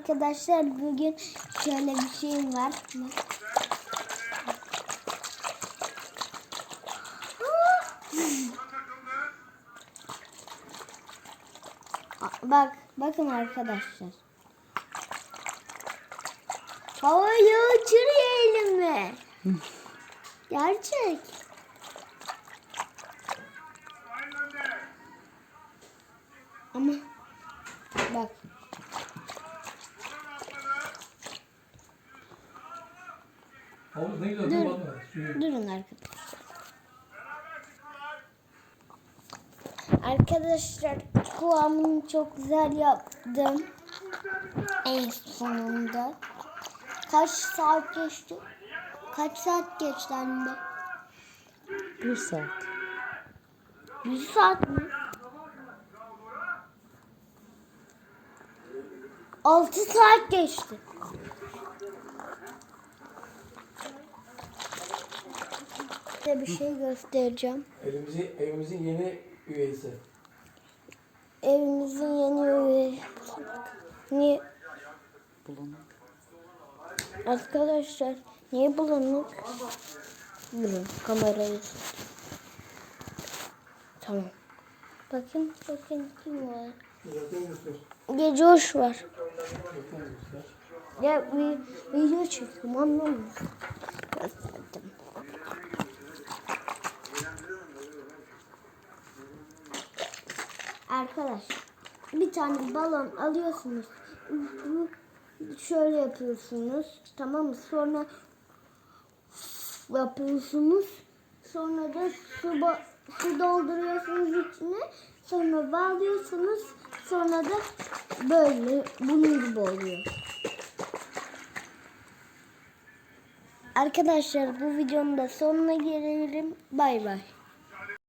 arkadaşlar bugün şöyle bir şeyim var. Bak bakın arkadaşlar. Havayı uçuruyor elimi. Gerçek. Ama bak Havuz ne güzel Dur. Suyu. durun arkadaşlar. Arkadaşlar kıvamını çok güzel yaptım. En sonunda. Kaç saat geçti? Kaç saat geçti anne? Bir saat. Bir saat mi? Altı saat geçti. Size bir şey göstereceğim. Evimizin, evimizin yeni üyesi. Evimizin yeni üyesi. Niye? Bulun. Arkadaşlar niye bulanık? Durun kamerayı. Tamam. Bakın bakın kim var? Gece hoş var. Ya bir video çektim anladın mı? Gösterdim. Arkadaşlar bir tane balon alıyorsunuz. Şöyle yapıyorsunuz. Tamam mı? Sonra yapıyorsunuz. Sonra da su, su dolduruyorsunuz içine. Sonra bağlıyorsunuz. Sonra da böyle bunun gibi oluyor. Arkadaşlar bu videonun da sonuna gelelim. Bay bay.